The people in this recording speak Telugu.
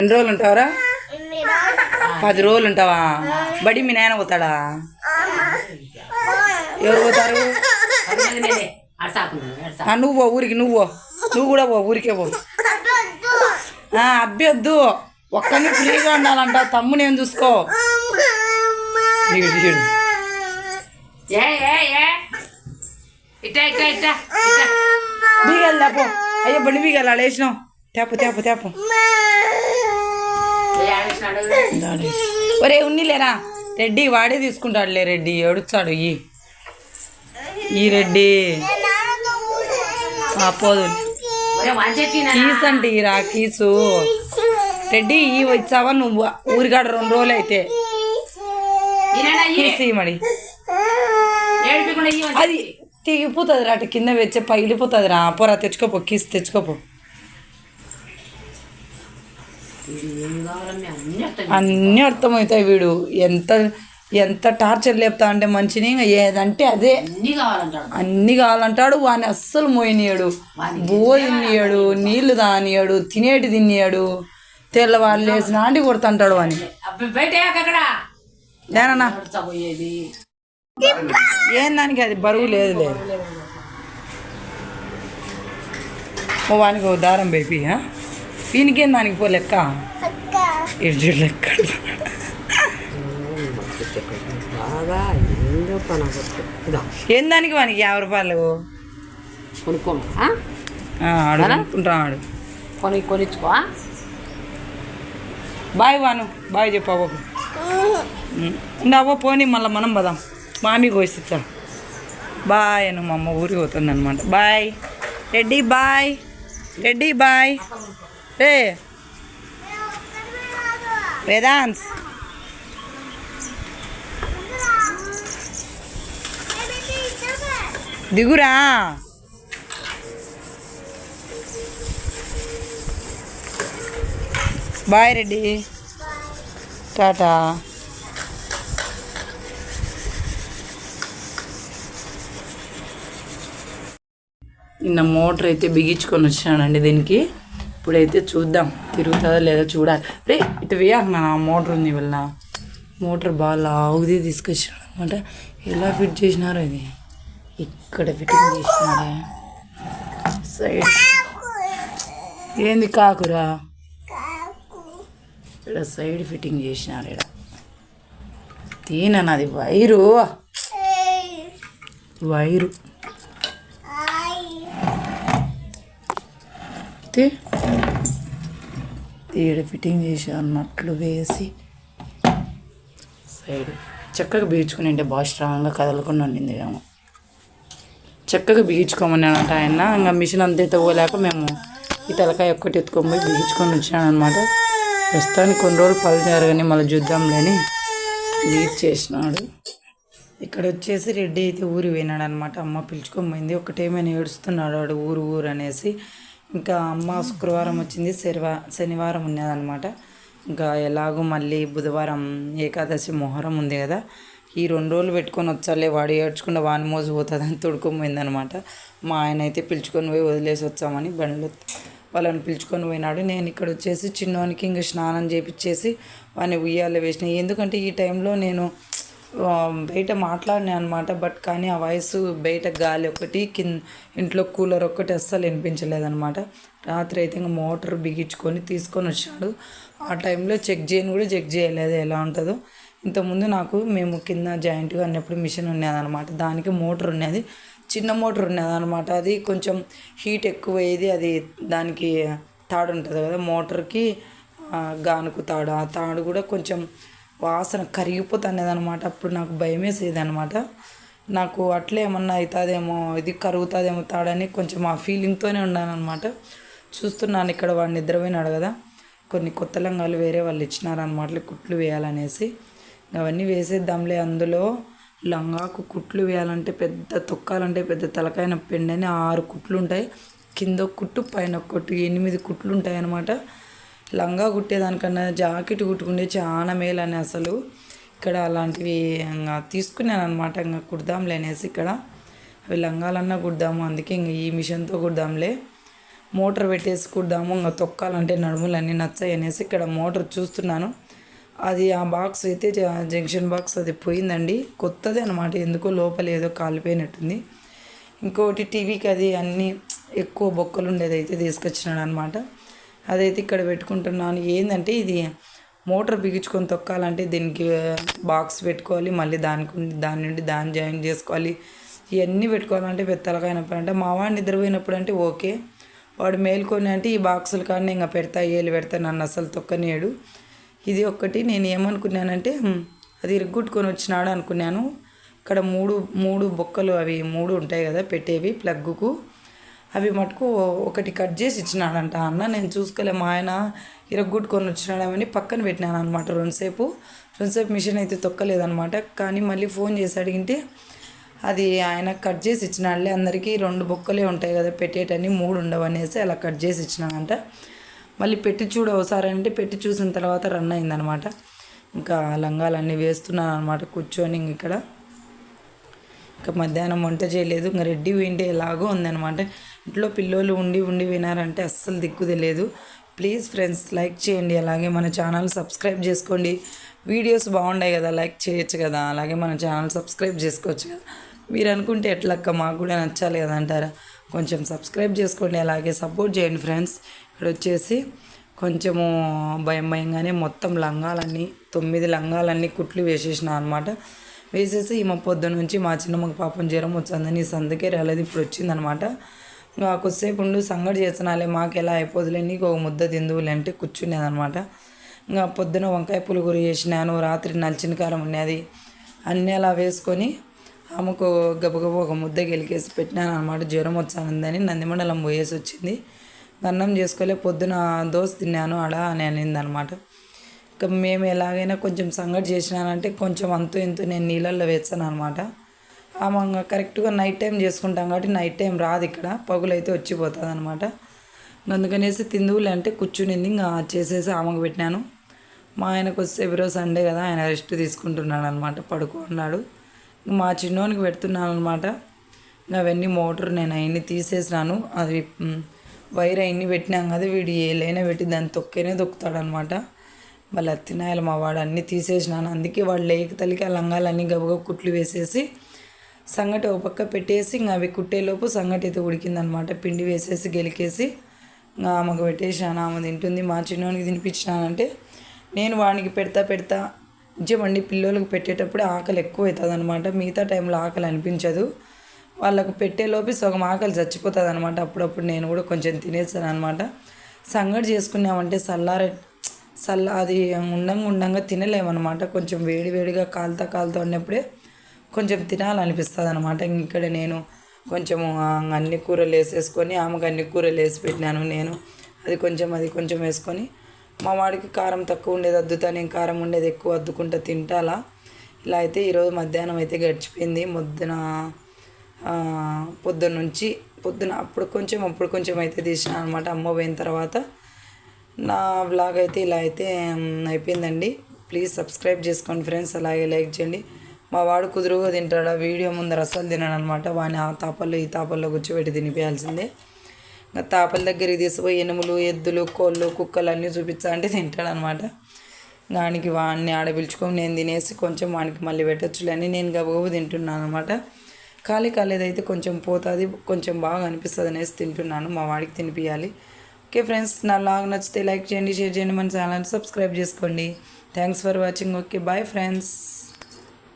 ఎన్ని రోజులు ఉంటావరా? పది రోజులు ఉంటావా? బడి మీ నాయన పోతాడా? ఎవరు పోతారు? ఆ, నువ్వు పో ఊరికి నువ్వు పో. నువ్వు కూడా పో ఊరికే పో. ఆ, అబ్బి వద్దు. ఒక్కరిని ఫ్రీగా ఉండాలంట. తమ్ముని ఏం చూసుకో? ఇట్ట ఇట్ట ఇట్ట ఇట్ట. బీగలు తేపో. అయ్యో బండి బీగలు ఆడేసినావు తేపు తేపు తేపు. ఒరే ఉన్నిలేరా? రెడ్డి వాడే తీసుకుంటాడులే రెడ్డి ఏడుస్తాడు ఈ. ఈ రెడ్డి. పోదు కీస్ అంటే ఈ రా కీసు. రెడ్డి ఈ వచ్చావా నువ్వు? ఊరికాడ రెండు రోజులు అయితే. ఈ అది తెగిపోతుంది రా అటు కింద వచ్చే పగిలిపోతుంది రా పోరా తెచ్చుకోపో కీస్ తెచ్చుకోపో. అన్ని అర్థమవుతాయి వీడు. ఎంత ఎంత టార్చర్ లేపుతా అంటే మంచిని ఏదంటే అదే. అన్ని కావాలంటాడు. అన్ని కావాలంటాడు. వాడిని అస్సలు మోయనియడు. బో తినియడు నీళ్ళు తానియడు తినేటి తినియడు తెల్లవారు లేచి నాండి కొడుతుంటాడు వాని. పోయేది. ఏం దానికి అది బరువు లేదు లేదు ఓ వానికి దారం బేపి వీనికేం దానికి పో లెక్క? లెక్క. ఏం దానికి వానికి యాభై రూపాయలు? కొనుక్కోమా? ఆ, ఆడు అనుకుంటున్నాడు కొని కొనిచ్చుకో? బాయ్ వాను బాయ్ చెప్పు అవ్వకు పోనీ మళ్ళీ మనం పదాం. మామి కోసిచ్చా బాయ్ అను మా అమ్మ ఊరికి పోతుంది అనమాట bye. Reddy bye. Reddy bye. రే వేదాంత్ దిగురా. బాయ్ రెడ్డి. టాటా. నిన్న మోటార్ అయితే బిగించుకొని వచ్చానండి దీనికి. ఇప్పుడైతే చూద్దాం తిరుగుతుందా లేదా చూడాలి. రే ఇటు వేయాలి ఆ మోటార్ ఉంది వల్ల మోటార్ బాగా లావుది తీసుకొచ్చినాడు అనమాట ఎలా ఫిట్ చేసినారో ఇది. ఇక్కడ ఫిట్టింగ్ చేసినాడే. సైడ్. ఏంది కాకురా? ఇక్కడ సైడ్ ఫిట్టింగ్ చేసినారు ఇక్కడ తీనన్నది వైరు. వైరు. తీ. ఈడ ఫిట్టింగ్ చేసి అన్నట్లు వేసి సైడ్ చక్కగా బీచుకుని ఉంటే బాగా స్ట్రాంగ్గా కదలకుండా ఉండింది ఏమో. చక్కగా బిగించుకోమన్నాడంట ఆయన. ఇంకా మిషన్ అంత ఎత్తుకోలేక మేము ఈ తలకాయ ఒక్కటి ఎత్తుకొని పోయి బిగించుకొని వచ్చాను అనమాట ప్రస్తుతానికి కొన్ని రోజులు పళ్ళు జరగని మళ్ళీ చూద్దాంలేని బీచ్ చేసినాడు. ఇక్కడ వచ్చేసి రెడ్డి అయితే ఊరి పోయినాడు అనమాట అమ్మ పిలుచుకొని పోయింది. ఒకటేమైనా ఏడుస్తున్నాడు వాడు ఊరు ఊరు అనేసి. ఇంకా అమ్మ శుక్రవారం వచ్చింది శనివా శనివారం ఉన్నదనమాట ఇంకా ఎలాగో మళ్ళీ బుధవారం ఏకాదశి మొహరం ఉంది కదా ఈ రెండు రోజులు పెట్టుకొని వచ్చాలే వాడు ఏడ్చుకుంటే వాని మోజు పోతుందని తొడుకొని మా ఆయన అయితే పిలుచుకొని పోయి వదిలేసి వచ్చామని బండ్లు వాళ్ళని పిలుచుకొని పోయినాడు. నేను ఇక్కడ వచ్చేసి చిన్నోనికి ఇంక స్నానం చేపించేసి వాడిని ఉయ్యాల వేసిన. ఎందుకంటే ఈ టైంలో నేను బయట మాట్లాడినా అనమాట బట్ కానీ ఆ వాయిస్ బయట గాలి ఒకటి కింద ఇంట్లో కూలర్ ఒక్కటి అస్సలు వినిపించలేదనమాట రాత్రి అయితే ఇంకా మోటార్ బిగించుకొని తీసుకొని వచ్చాడు. ఆ టైంలో చెక్ చేయని కూడా చెక్ చేయలేదు ఎలా ఉంటుందో. ఇంతకుముందు నాకు మేము కింద జాయింట్గా అన్నప్పుడు మిషన్ ఉన్నదన్నమాట దానికి మోటార్ ఉన్నది చిన్న మోటార్ ఉన్నది అనమాట అది కొంచెం హీట్ ఎక్కువయ్యేది అది దానికి తాడు ఉంటుంది కదా మోటార్కి గానుకు తాడు. ఆ తాడు కూడా కొంచెం వాసన కరిగిపోతుంది అనమాట అప్పుడు నాకు భయం వేసేది అనమాట నాకు అట్లే ఏమన్నా అవుతుందేమో ఇది కరుగుతుందేమో తాడని కొంచెం ఆ ఫీలింగ్తోనే ఉన్నాను అనమాట చూస్తున్నాను ఇక్కడ వాడు నిద్రపోయినాడు కదా. కొన్ని కొత్త లంగాలు వేరే వాళ్ళు ఇచ్చినారనమాట. కుట్లు వేయాలనేసి. అవన్నీ వేసేద్దాంలే. అందులో లంగాకు కుట్లు వేయాలంటే పెద్ద తొక్కాలంటే పెద్ద తలకాయన పెండని అని ఆరు కుట్లు ఉంటాయి కింద ఒక కుట్టు పైన ఒక కుట్టు ఎనిమిది కుట్లు ఉంటాయి అన్నమాట లంగా కుట్టేదానికన్నా జాకెట్ కుట్టుకుంటే చాలా మేలని అని అసలు. ఇక్కడ అలాంటివి ఇంకా తీసుకున్నాను అనమాట ఇంకా కుడదాంలే అనేసి ఇక్కడ. అవి లంగాలన్నా కుడదాము అందుకే ఇంక ఈ మిషన్తో కుడదాంలే. మోటార్ పెట్టేసి కుడదాము ఇంకా తొక్కాలంటే నడుములు అన్నీ నచ్చాయి అనేసి ఇక్కడ మోటార్ చూస్తున్నాను. అది ఆ బాక్స్ అయితే జంక్షన్ బాక్స్ అది పోయిందండి. కొత్తది అనమాట ఎందుకో లోపల ఏదో కాలిపోయినట్టుంది. ఇంకోటి టీవీకి అది అన్నీ ఎక్కువ బొక్కలు ఉండేది అయితే తీసుకొచ్చినాడు అనమాట అదైతే ఇక్కడ పెట్టుకుంటున్నాను. ఏంటంటే ఇది మోటార్ బిగించుకొని తొక్కాలంటే దీనికి బాక్స్ పెట్టుకోవాలి మళ్ళీ దానికి దాని నుండి దాన్ని జాయిన్ చేసుకోవాలి. ఇవన్నీ పెట్టుకోవాలంటే పెద్దలకైనప్పుడు అంటే. మా వాడిని నిద్రపోయినప్పుడు అంటే ఓకే. వాడు మేల్కొని అంటే ఈ బాక్సులు కానీ ఇంకా పెడతా ఏళ్ళు పెడతా నన్ను అసలు తొక్కనేడు ఇది ఒక్కటి. నేను ఏమనుకున్నానంటే అది ఇరుగ్గుట్టుకొని వచ్చినాడు అనుకున్నాను. ఇక్కడ మూడు మూడు బొక్కలు అవి మూడు ఉంటాయి కదా పెట్టేవి ప్లగ్గుకు. అవి మటుకు ఒకటి కట్ చేసి ఇచ్చినాడంట. అన్న నేను చూసుకోలే మా ఆయన ఇరగొట్టుకొని వచ్చినాడమని పక్కన పెట్టినాను అనమాట రెండుసేపు. రెండుసేపు మిషన్ అయితే తొక్కలేదనమాట కానీ మళ్ళీ ఫోన్ చేసి అడిగింటే అది ఆయన కట్ చేసి ఇచ్చినాడులే అందరికీ రెండు బొక్కలే ఉంటాయి కదా పెట్టేటని మూడు ఉండవు అనేసి అలా కట్ చేసి ఇచ్చినానంట మళ్ళీ పెట్టి చూడు ఒకసారి అంటే పెట్టి చూసిన తర్వాత రన్ అయిందనమాట ఇంకా లంగాలన్నీ వేస్తున్నాను అనమాట కూర్చొని ఇక్కడ. ఇంకా మధ్యాహ్నం వంట చేయలేదు ఇంకా రెడ్డి వింటే ఎలాగో ఉందనమాట ఇంట్లో పిల్లోళ్ళు ఉండి ఉండి వినారంటే అస్సలు దిక్కు తెలియదు. ప్లీజ్ ఫ్రెండ్స్ లైక్ చేయండి. అలాగే మన ఛానల్ సబ్స్క్రైబ్ చేసుకోండి. వీడియోస్ బాగున్నాయి కదా లైక్ చేయొచ్చు కదా. అలాగే మన ఛానల్ సబ్స్క్రైబ్ చేసుకోవచ్చు కదా. మీరు అనుకుంటే ఎట్లక్క మాకు కూడా నచ్చాలి కదా అంటారా? కొంచెం సబ్స్క్రైబ్ చేసుకోండి. అలాగే సపోర్ట్ చేయండి ఫ్రెండ్స్. ఇక్కడ వచ్చేసి కొంచెము భయం భయంగానే మొత్తం లంగాలన్నీ తొమ్మిది లంగాలన్నీ కుట్లు వేసేసిన అనమాట వేసేసి ఈమె పొద్దు నుంచి మా చిన్నమ్మకి పాపం జ్వరం వచ్చిందని సందుకే రాలేదు. ఇప్పుడు వచ్చిందనమాట కొద్దిసేపు ఉండు సంగడి చేసినాలే మాకు ఎలా అయిపోదులే నీకు ఒక ముద్ద తిందువులే అంటే కూర్చునేదనమాట ఇంకా పొద్దున వంకాయ పులుగురు చేసినాను రాత్రి నలిచిన కారం ఉన్నది అన్నీ అలా వేసుకొని ఆమెకు గబగబ ఒక ముద్ద గెలికేసి పెట్టినాను అనమాట జ్వరం వచ్చానందని నందిమండలం పోయేసి వచ్చింది. అన్నం చేసుకోలే పొద్దున దోశ తిన్నాను అడా అని అనింది అనమాట ఇంకా మేము ఎలాగైనా కొంచెం సంగటి చేసినానంటే కొంచెం అంతో ఇంతో నేను నీళ్ళల్లో వేస్తాను అనమాట ఆమె కరెక్ట్గా నైట్ టైం చేసుకుంటాం కాబట్టి నైట్ టైం రాదు ఇక్కడ. పగులైతే వచ్చిపోతుంది అనమాట అందుకనేసి తిందువులు అంటే కూర్చునింది ఇంకా చేసేసి ఆమెకు పెట్టినాను. మా ఆయనకు వస్తే ఈరోజు సండే కదా ఆయన రెస్ట్ తీసుకుంటున్నాడు అనమాట పడుకున్నాడు మా చిన్నోనికి పెడుతున్నాను అనమాట ఇంకా అవన్నీ మోటార్ నేను అవన్నీ తీసేసినాను. అది వైర్ అవన్నీ పెట్టినాం కదా వీడు ఏలైనా పెట్టి దాన్ని తొక్కేనే తొక్కుతాడనమాట వాళ్ళ అత్తినాయలు మా వాడు అన్నీ తీసేసినాను. అందుకే వాడు లేక తల్లికి ఆ లంగాలన్నీ గబగబ కుట్లు వేసేసి సంగటి ఒక పక్క పెట్టేసి ఇంకా అవి కుట్టేలోపు సంగటి అయితే ఉడికిందనమాట. పిండి వేసేసి గెలికేసి ఇంకా ఆమెకు పెట్టేసాను ఆమె తింటుంది. మా చిన్నోనికి తినిపించినానంటే నేను వానికి పెడతా పెడతా నిజమండి పిల్లలకు పెట్టేటప్పుడు ఆకలి ఎక్కువ అవుతుంది అనమాట మిగతా టైంలో ఆకలి అనిపించదు. వాళ్ళకు పెట్టేలోపు సగం ఆకలి చచ్చిపోతుంది అనమాట అప్పుడప్పుడు నేను కూడా కొంచెం తినేసాను అనమాట సంగటి చేసుకున్నామంటే చల్లారే చల్ల అది ఉండంగా ఉండంగా తినలేమన్నమాట కొంచెం వేడి వేడిగా కాలుతా కాలుతా ఉన్నప్పుడే కొంచెం తినాలనిపిస్తుంది అనమాట ఇక్కడ నేను కొంచెము అన్ని కూరలు వేసేసుకొని ఆమెకు అన్ని కూరలు వేసి పెట్టినాను నేను. అది కొంచెం అది కొంచెం వేసుకొని మా వాడికి కారం తక్కువ ఉండేది అద్దుతా నేను కారం ఉండేది ఎక్కువ అద్దుకుంటా తింటాలా. ఇలా అయితే ఈరోజు మధ్యాహ్నం అయితే గడిచిపోయింది. మొద్దున పొద్దున పొద్దున్న నుంచి పొద్దున అప్పుడు కొంచెం అప్పుడు కొంచెం అయితే తీసిన అనమాట అమ్మ పోయిన తర్వాత నా బ్లాగ్ అయితే ఇలా అయితే అయిపోయిందండి. ప్లీజ్ సబ్స్క్రైబ్ చేసుకోండి ఫ్రెండ్స్. అలాగే లైక్ చేయండి. మా వాడు కుదురుగా తింటాడు ఆ వీడియో ముందర అస్సలు తినడు అనమాట వాడిని ఆ తాపల్లో ఈ తాపల్లో కూర్చోబెట్టి తినిపించాల్సిందే ఇంకా తాపల దగ్గరికి తీసుకుపోయి ఎనుములు ఎద్దులు కోళ్ళు కుక్కలు అన్నీ చూపించా అంటే తింటాడు అనమాట దానికి వాడిని ఆడ పిలుచుకొని నేను తినేసి కొంచెం వానికి మళ్ళీ పెట్టచ్చులే అని నేను గబగబు తింటున్నాను అనమాట ఖాళీ కాలేదైతే కొంచెం పోతుంది కొంచెం బాగా అనిపిస్తుంది అనేసి తింటున్నాను. మా వాడికి తినిపించాలి ఓకే ఫ్రెండ్స్ నా లాగ్ నచ్చితే లైక్ చేయండి షేర్ చేయండి మన ఛానల్ సబ్స్క్రైబ్ చేసుకోండి. Thanks for watching. Okay bye friends.